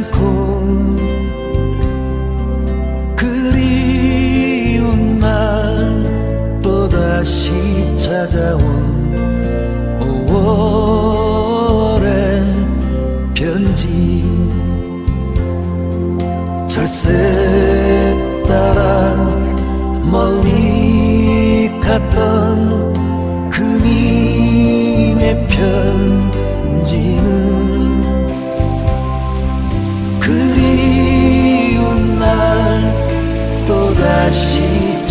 않고 그리운 날 또다시 찾아온 5월의 편지. 절세 따라 멀리 갔던 그님의 편지는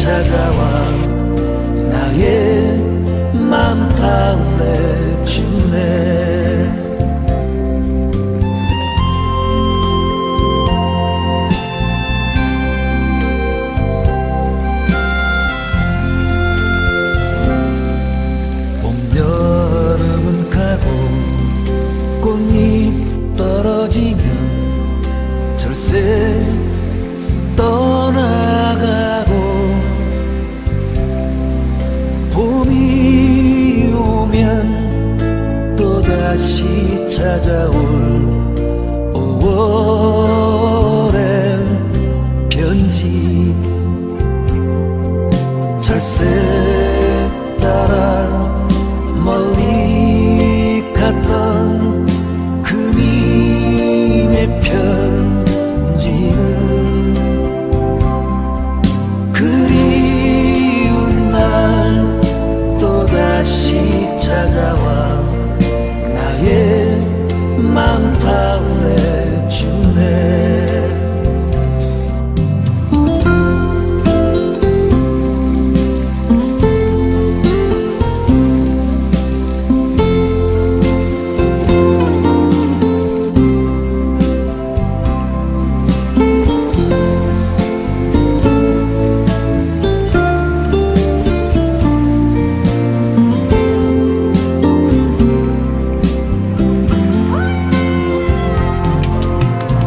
찾아와. 나의 맘 달래주네 다시 찾아올 5월의 편지. 절세 따라 멀리 갔던 그님의 편지는 그리운 날 또다시 찾아와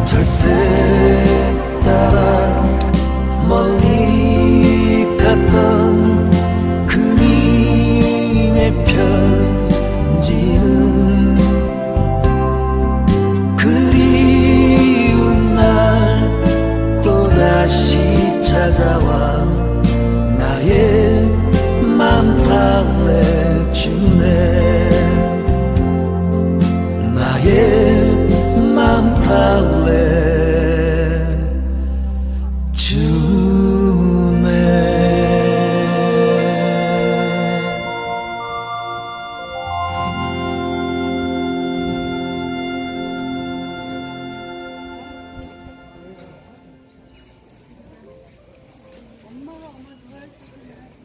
절세 따라 멀리 갔던 그님의 편지는 그리운 날 또다시 찾아와 Oh, my God.